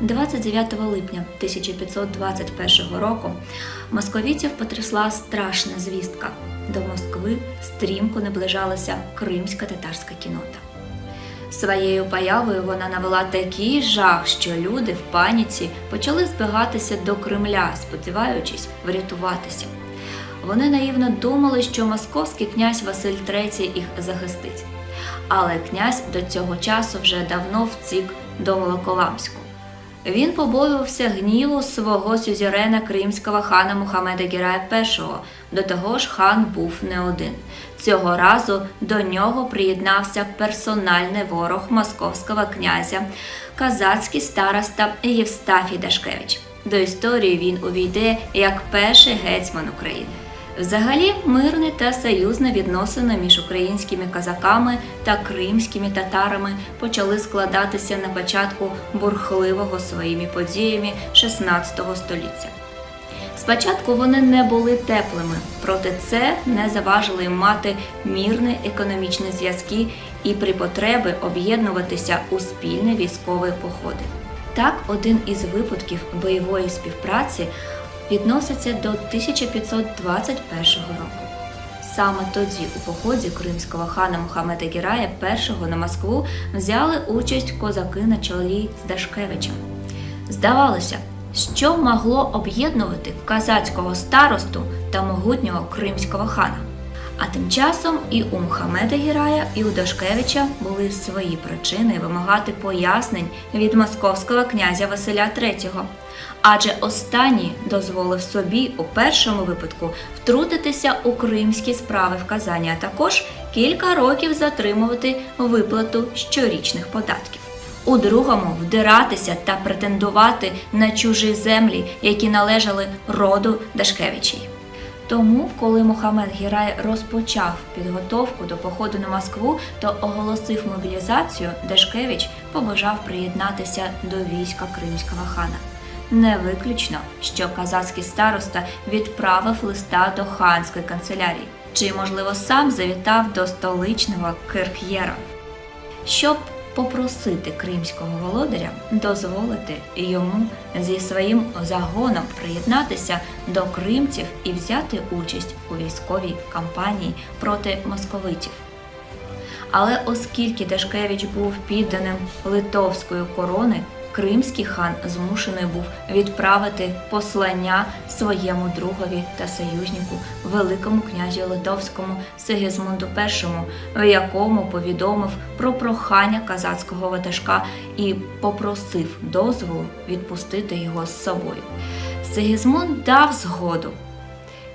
29 липня 1521 року московітів потрясла страшна звістка. До Москви стрімко наближалася кримська татарська кінота. Своєю появою вона навела такий жах, що люди в паніці почали збігатися до Кремля, сподіваючись врятуватися. Вони наївно думали, що московський князь Василь III їх захистить. Але князь до цього часу вже давно втік до Волоколамську. Він побоювався гніву свого сюзерена кримського хана Мухаммеда Гірая І. До того ж, хан був не один. Цього разу до нього приєднався персональний ворог московського князя, казацький староста Євстафій Дашкевич. До історії він увійде як перший гетьман України. Взагалі, мирні та союзні відносини між українськими козаками та кримськими татарами почали складатися на початку бурхливого своїми подіями 16 століття. Спочатку вони не були теплими, проте це не заважило їм мати мірні економічні зв'язки і при потребі об'єднуватися у спільні військові походи. Так, один із випадків бойової співпраці відноситься до 1521 року. Саме тоді у поході кримського хана Мухаммеда Гірая І на Москву взяли участь козаки на чолі з Дашкевичем. Здавалося, що могло об'єднувати казацького старосту та могутнього кримського хана. А тим часом і у Мухаммеда Гірая, і у Дашкевича були свої причини вимагати пояснень від московського князя Василя III. Адже останній дозволив собі у першому випадку втрутитися у кримські справи в Казані, а також кілька років затримувати виплату щорічних податків. У другому вдиратися та претендувати на чужі землі, які належали роду Дашкевичей. Тому, коли Мухаммед Гірай розпочав підготовку до походу на Москву, то оголосив мобілізацію, Дашкевич побажав приєднатися до війська кримського хана. Не виключно, що казацький староста відправив листа до ханської канцелярії, чи, можливо, сам завітав до столичного Кирх'єра, щоб попросити кримського володаря дозволити йому зі своїм загоном приєднатися до кримців і взяти участь у військовій кампанії проти московитів. Але оскільки Дашкевич був підданим литовської корони, кримський хан змушений був відправити послання своєму другові та союзнику, великому князю Литовському Сигізмунду І, в якому повідомив про прохання казацького ватажка і попросив дозволу відпустити його з собою. Сигізмунд дав згоду.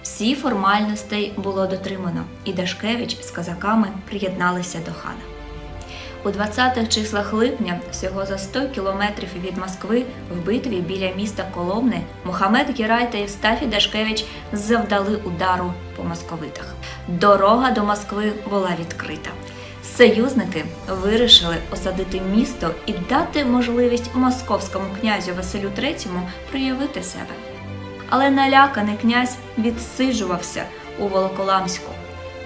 Всі формальностей було дотримано, і Дашкевич з казаками приєдналися до хана. У 20-х числах липня, всього за 100 кілометрів від Москви, в битві біля міста Коломни, Мухаммед Гірай та Євстафій Дашкевич завдали удару по московитах. Дорога до Москви була відкрита. Союзники вирішили осадити місто і дати можливість московському князю Василю III проявити себе. Але наляканий князь відсиджувався у Волоколамську.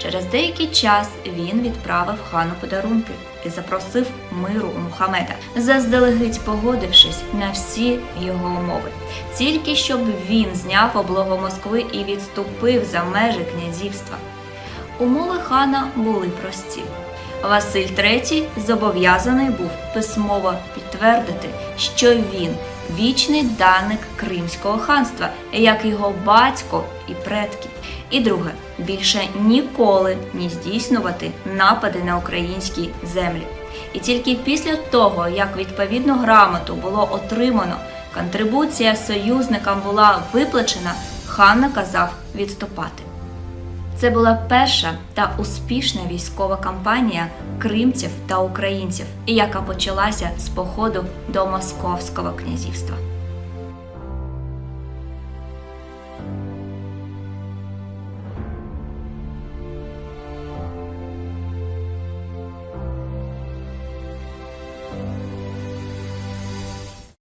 Через деякий час він відправив хану подарунки і запросив миру у Мухаммеда, заздалегідь погодившись на всі його умови, тільки щоб він зняв облогу Москви і відступив за межі князівства. Умови хана були прості. Василь III зобов'язаний був письмово підтвердити, що він вічний даник Кримського ханства, як його батько і предки. І друге, більше ніколи не здійснювати напади на українські землі. І тільки після того, як відповідну грамоту було отримано, контрибуція союзникам була виплачена, хан наказав відступати. Це була перша та успішна військова кампанія кримців та українців, яка почалася з походу до Московського князівства.